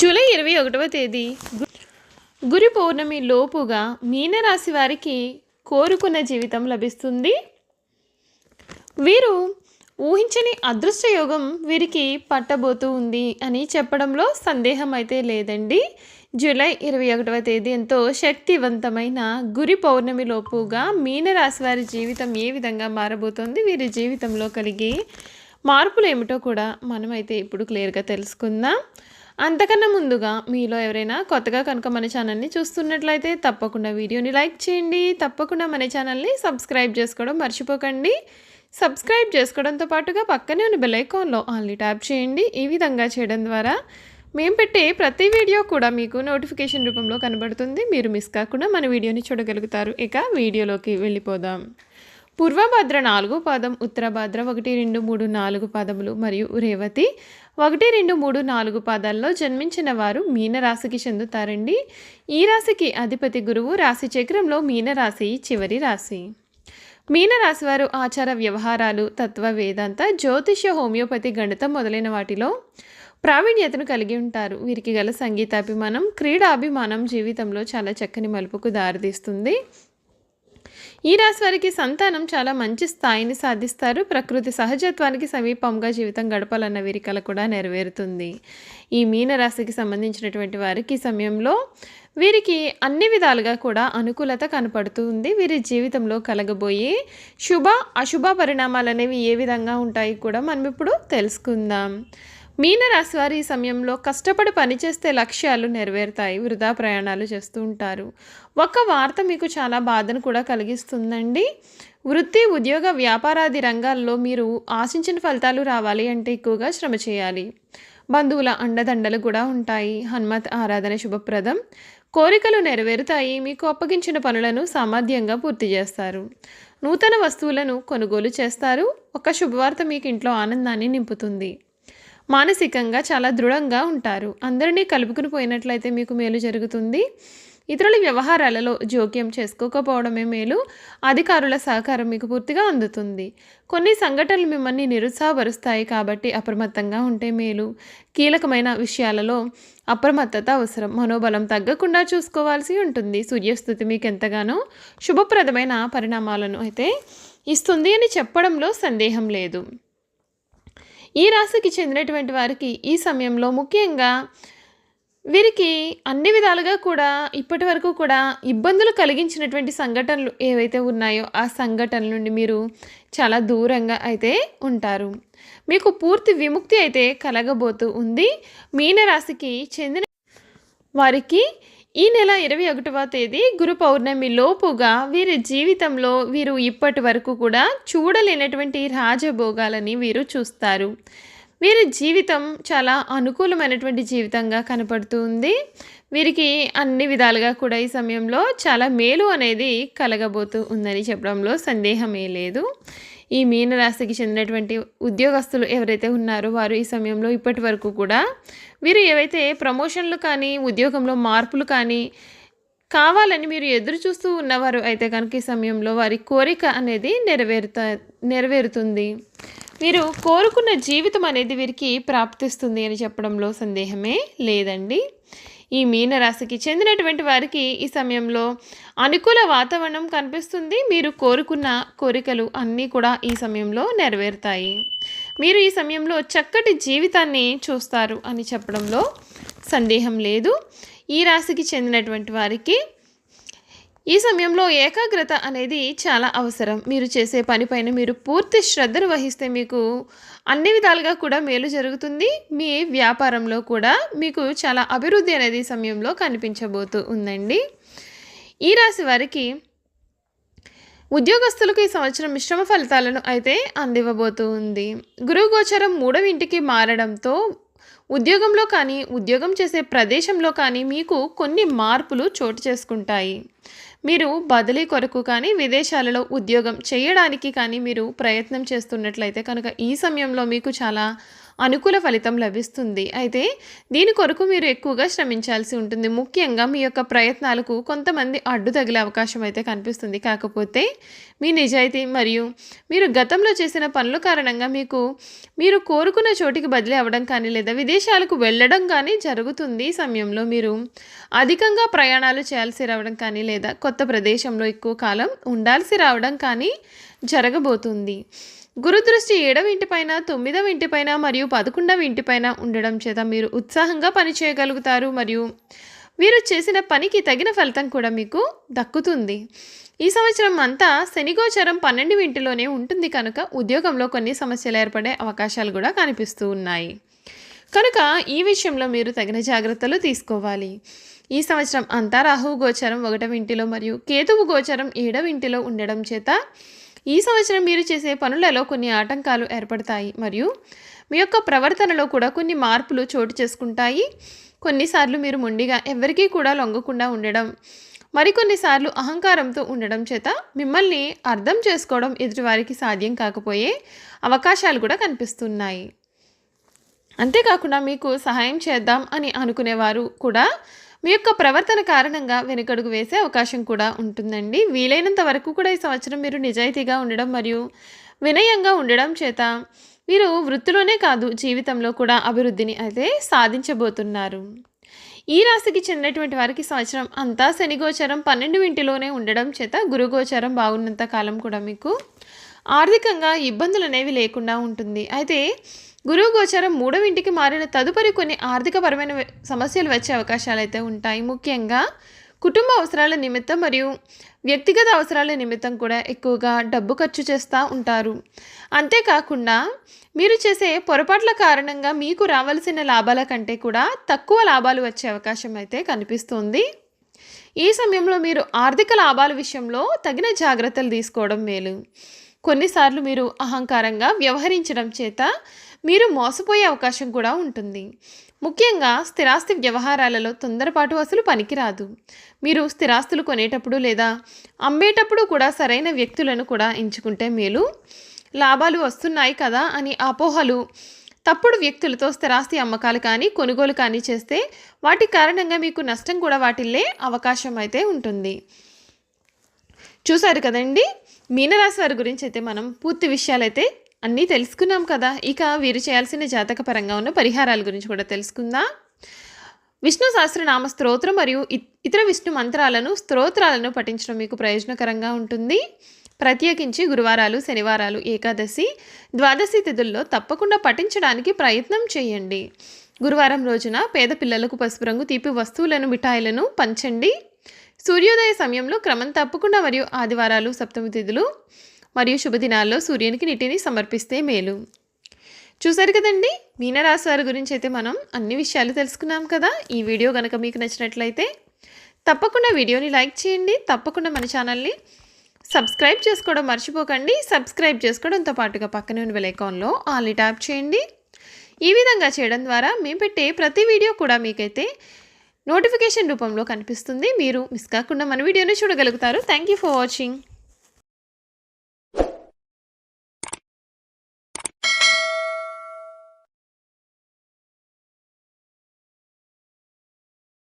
July ఇరవై ఒకటవ తేదీ. గురు గురి పౌర్ణమి లోపుగా మీనరాశి వారికి కోరుకున్న జీవితం లభిస్తుంది. వీరు ఊహించని అదృష్ట యోగం వీరికి పట్టబోతూ ఉంది అని చెప్పడంలో సందేహం అయితే లేదండి. జూలై ఇరవై ఒకటవ తేదీ ఎంతో శక్తివంతమైన గురి పౌర్ణమి లోపుగా మీనరాశి వారి జీవితం ఏ విధంగా మారబోతోంది వీరి జీవితంలో కలిగే మార్పులు ఏమిటో కూడా మనమైతే ఇప్పుడు క్లియర్గా తెలుసుకుందాం. అంతకన్నా ముందుగా మీలో ఎవరైనా కొత్తగా కనుక మన ఛానల్ని చూస్తున్నట్లయితే తప్పకుండా వీడియోని లైక్ చేయండి. తప్పకుండా మన ఛానల్ని సబ్స్క్రైబ్ చేసుకోవడం మర్చిపోకండి. సబ్స్క్రైబ్ చేసుకోవడంతో పాటుగా పక్కనే ఉన్న బెల్ ఆన్లీ ట్యాప్ చేయండి. ఈ విధంగా చేయడం ద్వారా మేము పెట్టే ప్రతి వీడియో కూడా మీకు నోటిఫికేషన్ రూపంలో కనబడుతుంది. మీరు మిస్ కాకుండా మన వీడియోని చూడగలుగుతారు. ఇక వీడియోలోకి వెళ్ళిపోదాం. పూర్వభద్ర నాలుగు పాదం ఉత్తరభద్ర ఒకటి రెండు మూడు నాలుగు పాదములు మరియు రేవతి ఒకటి రెండు మూడు నాలుగు పాదాల్లో జన్మించిన వారు మీనరాశికి చెందుతారండి. ఈ రాశికి అధిపతి గురువు రాశి చక్రంలో మీనరాశి చివరి రాశి. మీనరాశి వారు ఆచార వ్యవహారాలు తత్వ వేదాంత జ్యోతిష్య హోమియోపతి గణితం మొదలైన వాటిలో ప్రావీణ్యతను కలిగి ఉంటారు. వీరికి గల సంగీతాభిమానం క్రీడాభిమానం జీవితంలో చాలా చక్కని మలుపుకు దారితీస్తుంది. ఈ రాశి వారికి సంతానం చాలా మంచి స్థాయిని సాధిస్తారు. ప్రకృతి సహజత్వానికి సమీపంగా జీవితం గడపాలన్న వీరి కల కూడా నెరవేరుతుంది. ఈ మీన రాశికి సంబంధించినటువంటి వారికి ఈ సమయంలో వీరికి అన్ని విధాలుగా కూడా అనుకూలత కనపడుతుంది. వీరి జీవితంలో కలగబోయే శుభ అశుభ పరిణామాలు అనేవి ఏ విధంగా ఉంటాయి కూడా మనం ఇప్పుడు తెలుసుకుందాం. మీనరాశి వారి ఈ సమయంలో కష్టపడి పనిచేస్తే లక్ష్యాలు నెరవేరుతాయి వృధా ప్రయాణాలు చేస్తూ ఉంటారు. ఒక వార్త మీకు చాలా బాధను కూడా కలిగిస్తుందండి. వృత్తి ఉద్యోగ వ్యాపారాది రంగాల్లో మీరు ఆశించిన ఫలితాలు రావాలి అంటే ఎక్కువగా శ్రమ చేయాలి. బంధువుల అండదండలు కూడా ఉంటాయి. హనుమత్ ఆరాధన శుభప్రదం. కోరికలు నెరవేరుతాయి. మీకు అప్పగించిన పనులను సామర్థ్యంగా పూర్తి చేస్తారు. నూతన వస్తువులను కొనుగోలు చేస్తారు. ఒక శుభవార్త మీకు ఇంట్లో ఆనందాన్ని నింపుతుంది. మానసికంగా చాలా దృఢంగా ఉంటారు. అందరినీ కలుపుకుని పోయినట్లయితే మీకు మేలు జరుగుతుంది. ఇతరుల వ్యవహారాలలో జోక్యం చేసుకోకపోవడమే మేలు. అధికారుల సహకారం మీకు పూర్తిగా అందుతుంది. కొన్ని సంఘటనలు మిమ్మల్ని నిరుత్సాహపరుస్తాయి కాబట్టి అప్రమత్తంగా ఉంటే మేలు. కీలకమైన విషయాలలో అప్రమత్తత అవసరం. మనోబలం తగ్గకుండా చూసుకోవాల్సి ఉంటుంది. సూర్యస్థుతి మీకు ఎంతగానో శుభప్రదమైన పరిణామాలను అయితే ఇస్తుంది అని చెప్పడంలో సందేహం లేదు. ఈ రాశికి చెందినటువంటి వారికి ఈ సమయంలో ముఖ్యంగా వీరికి అన్ని విధాలుగా కూడా ఇప్పటి వరకు కూడా ఇబ్బందులు కలిగించినటువంటి సంఘటనలు ఏవైతే ఉన్నాయో ఆ సంఘటనల నుండి మీరు చాలా దూరంగా అయితే ఉంటారు. మీకు పూర్తి విముక్తి అయితే కలగబోతూ ఉంది. మీనరాశికి చెందిన వారికి ఈ నెల ఇరవై ఒకటవ తేదీ గురు పౌర్ణమి లోపుగా వీరి జీవితంలో వీరు ఇప్పటి వరకు కూడా చూడలేనటువంటి రాజభోగాలని వీరు చూస్తారు. వీరి జీవితం చాలా అనుకూలమైనటువంటి జీవితంగా కనపడుతుంది వీరికి అన్ని విధాలుగా కూడా ఈ సమయంలో చాలా మేలు అనేది కలగబోతూ ఉందని చెప్పడంలో సందేహమే లేదు. ఈ మీనరాశికి చెందినటువంటి ఉద్యోగస్తులు ఎవరైతే ఉన్నారో వారు ఈ సమయంలో ఇప్పటి వరకు కూడా వీరు ఏవైతే ప్రమోషన్లు కానీ ఉద్యోగంలో మార్పులు కానీ కావాలని మీరు ఎదురు చూస్తూ ఉన్నవారు అయితే కనుక ఈ సమయంలో వారి కోరిక అనేది నెరవేరుత నెరవేరుతుంది. వీరు కోరుకున్న జీవితం అనేది వీరికి ప్రాప్తిస్తుంది అని చెప్పడంలో సందేహమే లేదండి. ఈ మీనరాశికి చెందినటువంటి వారికి ఈ సమయంలో అనుకూల వాతావరణం కనిపిస్తుంది. మీరు కోరుకున్న కోరికలు అన్నీ కూడా ఈ సమయంలో నెరవేరుతాయి. మీరు ఈ సమయంలో చక్కటి జీవితాన్ని చూస్తారు అని చెప్పడంలో సందేహం లేదు. ఈ రాశికి చెందినటువంటి వారికి ఈ సమయంలో ఏకాగ్రత అనేది చాలా అవసరం. మీరు చేసే పనిపైన మీరు పూర్తి శ్రద్ధను వహిస్తే మీకు అన్ని విధాలుగా కూడా మేలు జరుగుతుంది. మీ వ్యాపారంలో కూడా మీకు చాలా అభివృద్ధి అనేది సమయంలో కనిపించబోతూ ఉందండి. ఈ రాశి వారికి ఉద్యోగస్తులకు ఈ సంవత్సరం మిశ్రమ ఫలితాలను అయితే అందివ్వబోతూ ఉంది. గురువు గోచరం మూడవ ఇంటికి మారడంతో ఉద్యోగంలో కానీ ఉద్యోగం చేసే ప్రదేశంలో కానీ మీకు కొన్ని మార్పులు చోటు చేసుకుంటాయి. మీరు బదిలీ కొరకు కానీ విదేశాలలో ఉద్యోగం చేయడానికి కానీ మీరు ప్రయత్నం చేస్తున్నట్లయితే కనుక ఈ సమయంలో మీకు చాలా అనుకూల ఫలితం లభిస్తుంది. అయితే దీని కొరకు మీరు ఎక్కువగా శ్రమించాల్సి ఉంటుంది. ముఖ్యంగా మీ యొక్క ప్రయత్నాలకు కొంతమంది అడ్డు తగిలే అవకాశం అయితే కనిపిస్తుంది. కాకపోతే మీ నిజాయితీ మరియు మీరు గతంలో చేసిన పనుల కారణంగా మీకు మీరు కోరుకున్న చోటికి బదిలీ అవ్వడం కానీ లేదా విదేశాలకు వెళ్ళడం కానీ జరుగుతుంది సమయంలో. మీరు అధికంగా ప్రయాణాలు చేయాల్సి రావడం కానీ లేదా కొత్త ప్రదేశంలో ఎక్కువ కాలం ఉండాల్సి రావడం కానీ జరగబోతుంది. గురుదృష్టి ఏడవ ఇంటిపైన తొమ్మిదవ ఇంటిపైన మరియు పదకొండవ ఇంటిపైన ఉండడం చేత మీరు ఉత్సాహంగా పనిచేయగలుగుతారు మరియు మీరు చేసిన పనికి తగిన ఫలితం కూడా మీకు దక్కుతుంది. ఈ సంవత్సరం అంతా శనిగోచరం పన్నెండు ఇంటిలోనే ఉంటుంది కనుక ఉద్యోగంలో కొన్ని సమస్యలు ఏర్పడే అవకాశాలు కూడా కనిపిస్తూ ఉన్నాయి. కనుక ఈ విషయంలో మీరు తగిన జాగ్రత్తలు తీసుకోవాలి. ఈ సంవత్సరం అంతా రాహువు గోచరం ఒకటవ ఇంటిలో మరియు కేతువు గోచరం ఏడవ ఇంటిలో ఉండడం చేత ఈ సంవత్సరం మీరు చేసే పనులలో కొన్ని ఆటంకాలు ఏర్పడతాయి. మరియు మీ యొక్క ప్రవర్తనలో కూడా కొన్ని మార్పులు చోటు చేసుకుంటాయి. కొన్నిసార్లు మీరు మొండిగా ఎవరికీ కూడా లొంగకుండా ఉండడం మరికొన్నిసార్లు అహంకారంతో ఉండడం చేత మిమ్మల్ని అర్థం చేసుకోవడం ఎదుటివారికి సాధ్యం కాకపోయే అవకాశాలు కూడా కనిపిస్తున్నాయి. అంతేకాకుండా మీకు సహాయం చేద్దాం అని అనుకునేవారు కూడా మీ యొక్క ప్రవర్తన కారణంగా వెనుకడుగు వేసే అవకాశం కూడా ఉంటుందండి. వీలైనంత వరకు కూడా ఈ సంవత్సరం మీరు నిజాయితీగా ఉండడం మరియు వినయంగా ఉండడం చేత మీరు వృత్తిలోనే కాదు జీవితంలో కూడా అభివృద్ధిని అయితే సాధించబోతున్నారు. ఈ రాశికి చెందినటువంటి వారికి సంవత్సరం అంతా శనిగోచరం పన్నెండు ఇంటిలోనే ఉండడం చేత గురుగోచరం బాగున్నంత కాలం కూడా మీకు ఆర్థికంగా ఇబ్బందులు అనేవి లేకుండా ఉంటుంది. అయితే గురువు గోచరం మూడవ ఇంటికి మారిన తదుపరి కొన్ని ఆర్థికపరమైన సమస్యలు వచ్చే అవకాశాలు అయితే ఉంటాయి. ముఖ్యంగా కుటుంబ అవసరాల నిమిత్తం మరియు వ్యక్తిగత అవసరాల నిమిత్తం కూడా ఎక్కువగా డబ్బు ఖర్చు చేస్తూ ఉంటారు. అంతేకాకుండా మీరు చేసే పొరపాట్ల కారణంగా మీకు రావాల్సిన లాభాల కంటే కూడా తక్కువ లాభాలు వచ్చే అవకాశం అయితే కనిపిస్తుంది. ఈ సమయంలో మీరు ఆర్థిక లాభాల విషయంలో తగిన జాగ్రత్తలు తీసుకోవడం మేలు. కొన్నిసార్లు మీరు అహంకారంగా వ్యవహరించడం చేత మీరు మోసపోయే అవకాశం కూడా ఉంటుంది. ముఖ్యంగా స్థిరాస్తి వ్యవహారాలలో తొందరపాటు అసలు పనికిరాదు. మీరు స్థిరాస్తులు కొనేటప్పుడు లేదా అమ్మేటప్పుడు కూడా సరైన వ్యక్తులను కూడా ఎంచుకుంటే మేలు. లాభాలు వస్తున్నాయి కదా అని అపోహలు తప్పుడు వ్యక్తులతో స్థిరాస్తి అమ్మకాలు కానీ కొనుగోలు కానీ చేస్తే వాటి కారణంగా మీకు నష్టం కూడా వాటిల్లే అవకాశం అయితే ఉంటుంది. చూశారు కదండి? మీనరాశి వారి గురించి అయితే మనం పూర్తి విషయాలైతే అన్నీ తెలుసుకున్నాం కదా. ఇక వీరు చేయాల్సిన జాతక పరంగా ఉన్న పరిహారాల గురించి కూడా తెలుసుకుందాం. విష్ణు సహస్రనామ స్తోత్రం మరియు ఇ- ఇతర విష్ణు మంత్రాలను స్తోత్రాలను పఠించడం మీకు ప్రయోజనకరంగా ఉంటుంది. ప్రత్యేకించి గురువారాలు శనివారాలు ఏకాదశి ద్వాదశి తిథుల్లో తప్పకుండా పఠించడానికి ప్రయత్నం చేయండి. గురువారం రోజున పేద పిల్లలకు పసుపు రంగు తీపి వస్తువులను మిఠాయిలను పంచండి. సూర్యోదయ సమయంలో క్రమం తప్పకుండా మరియు ఆదివారాలు సప్తమి తిథులు మరియు శుభదినాల్లో సూర్యునికి నీటిని సమర్పిస్తే మేలు. చూసారు కదండి? మీనరాశి వారి గురించి అయితే మనం అన్ని విషయాలు తెలుసుకున్నాం కదా? ఈ వీడియో కనుక మీకు నచ్చినట్లయితే తప్పకుండా వీడియోని లైక్ చేయండి. తప్పకుండా మన ఛానల్ని సబ్స్క్రైబ్ చేసుకోవడం మర్చిపోకండి. సబ్స్క్రైబ్ చేసుకోవడంతో పాటుగా పక్కనే ఉన్న బెల్ ఆల్ ట్యాప్ చేయండి. ఈ విధంగా చేయడం ద్వారా మేము పెట్టే ప్రతి వీడియో కూడా మీకైతే నోటిఫికేషన్ రూపంలో కనిపిస్తుంది. మీరు మిస్ కాకుండా మన వీడియోని చూడగలుగుతారు. Thank you for watching.